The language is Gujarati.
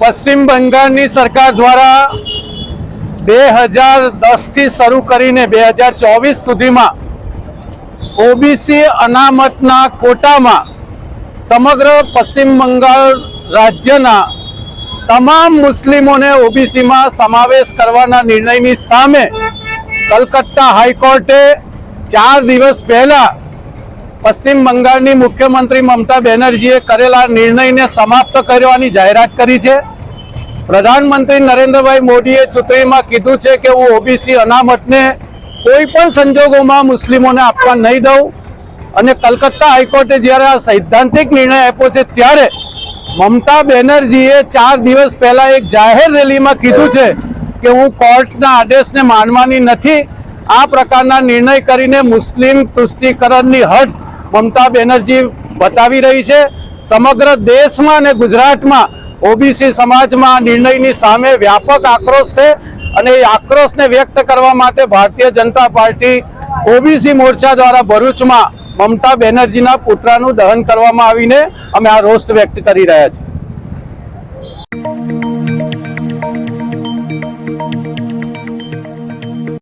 પશ્ચિમ બંગાળની સરકાર દ્વારા બે હજાર દસથી શરૂ કરીને બે હજાર ચોવીસ સુધીમાં ઓબીસી અનામતના કોટામાં સમગ્ર પશ્ચિમ બંગાળ રાજ્યના તમામ મુસ્લિમોને ઓબીસીમાં સમાવેશ કરવાના નિર્ણયની સામે કલકત્તા હાઈકોર્ટે ચાર દિવસ પહેલા પશ્ચિમ બંગાળની મુખ્યમંત્રી મમતા બેનર્જીએ કરેલા નિર્ણયને સમાપ્ત કરવાની જાહેરાત કરી છે. પ્રધાનમંત્રી નરેન્દ્રભાઈ મોદીએ ચૂંટણીમાં કીધું છે કે હું ઓબીસી અનામતને કોઈ પણ સંજોગોમાં મુસ્લિમોને આપવા નહીં દઉં. અને કલકત્તા હાઈકોર્ટે જ્યારે આ સૈદ્ધાંતિક નિર્ણય આપ્યો છે ત્યારે મમતા બેનર્જીએ ચાર દિવસ પહેલા એક જાહેર રેલીમાં કીધું છે કે હું કોર્ટના આદેશને માનવાની નથી. આ પ્રકારના નિર્ણય કરીને મુસ્લિમ તુષ્ટિકરણની હટ મમતા બેનર્જી બતાવી રહી છે. સમગ્ર દેશમાં અને ગુજરાતમાં ઓબીસી સમાજમાં નિર્ણયની સામે વ્યાપક આક્રોશ છે અને એ આક્રોશને વ્યક્ત કરવા માટે ભારતીય જનતા પાર્ટી ઓબીસી મોરચા દ્વારા ભરૂચમાં મમતા બેનર્જીના પુતળાનું દહન કરવામાં આવીને અમે આ રોષ વ્યક્ત કરી રહ્યા છીએ.